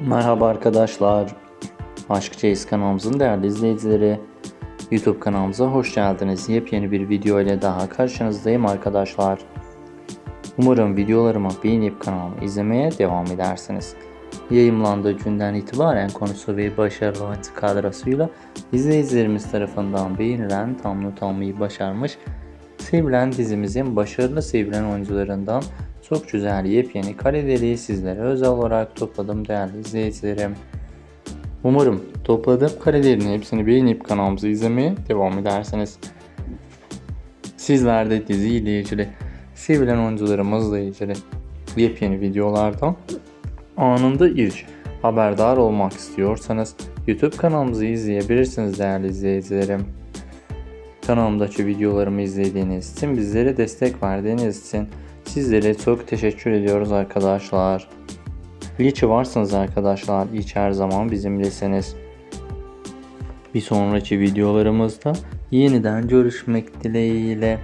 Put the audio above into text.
Merhaba arkadaşlar. Aşk Çeyiz kanalımızın değerli izleyicileri. YouTube kanalımıza hoş geldiniz. Yepyeni bir video ile daha karşınızdayım arkadaşlar. Umarım videolarımı beğenip kanalımı izlemeye devam edersiniz. Yayımlandığı günden itibaren konusu ve başarılı oyuncu kadrosuyla izleyicilerimiz tarafından beğenilen tam not almayı başarmış Sevilen dizimizin başarılı sevilen oyuncularından çok güzel yepyeni kareleri sizlere özel olarak topladım değerli izleyicilerim. Umarım topladığım karelerin hepsini beğenip kanalımızı izlemeye devam edersiniz. Sizler de dizi ile ilgili, sevilen oyuncularımızla ilgili yepyeni videolardan anında ilk haberdar olmak istiyorsanız YouTube kanalımızı izleyebilirsiniz değerli izleyicilerim. Kanalımdaki videolarımı izlediğiniz için, bizlere destek verdiğiniz için sizlere çok teşekkür ediyoruz arkadaşlar. İyi ki varsınız arkadaşlar. İyi her zaman bizimlesiniz. Bir sonraki videolarımızda yeniden görüşmek dileğiyle.